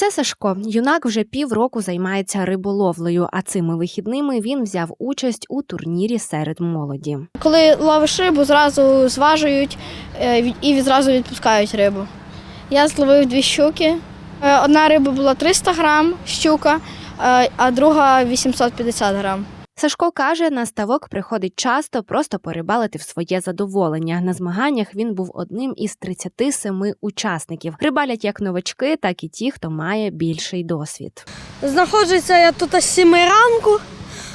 Це Сашко. Юнак вже півроку займається риболовлею, а цими вихідними він взяв участь у турнірі серед молоді. Коли ловиш рибу, зразу зважують е, і відразу відпускають рибу. Я зловив дві щуки. Е, Одна риба була 300 грам щука, е, а друга 850 грам. Сашко каже, на ставок приходить часто просто порибалити в своє задоволення. На змаганнях він був одним із 37 учасників. Рибалять як новачки, так і ті, хто має більший досвід. Знаходжуся я тут з 7 ранку,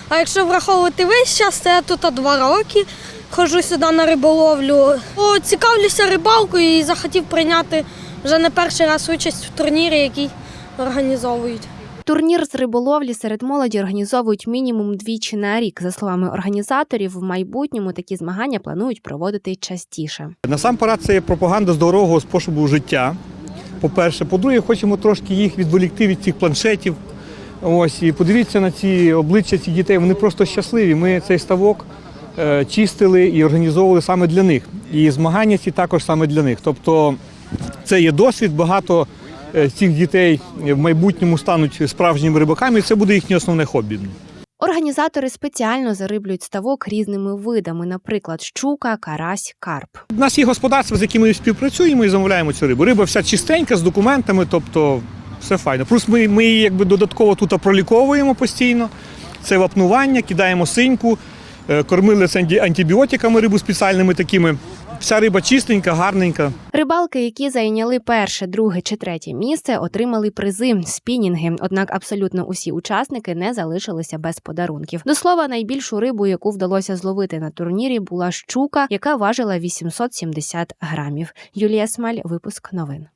а якщо враховувати весь час, то я тут два роки. Ходжу сюди на риболовлю. О, Цікавлюся рибалкою і захотів прийняти вже не перший раз участь в турнірі, який організовують. Турнір з риболовлі серед молоді організовують мінімум двічі на рік. За словами організаторів, в майбутньому такі змагання планують проводити частіше. Насамперед, це є пропаганда здорового способу життя. По-перше, по-друге, хочемо трошки їх відволікти від цих планшетів. Ось і подивіться на ці обличчя цих дітей. Вони просто щасливі. Ми цей ставок е, чистили і організовували саме для них. І змагання ці також саме для них. Тобто це є досвід. Багато цих дітей в майбутньому стануть справжніми рибаками, і це буде їхнє основне хобі. Організатори спеціально зариблюють ставок різними видами, наприклад, щука, карась, карп. У нас є господарства, з якими ми співпрацюємо і замовляємо цю рибу. Риба вся чистенька з документами, тобто все файно. Плюс ми, ми її якби додатково тут проліковуємо постійно. Це вапнування, кидаємо синьку, е, кормили це антибіотиками рибу спеціальними такими. Вся риба чистенька, гарненька. Рибалки, які зайняли перше, друге чи третє місце, отримали призи спінінги. Однак абсолютно усі учасники не залишилися без подарунків. До слова, найбільшу рибу, яку вдалося зловити на турнірі, була щука, яка важила 870 грамів. Юлія Смаль, випуск новин.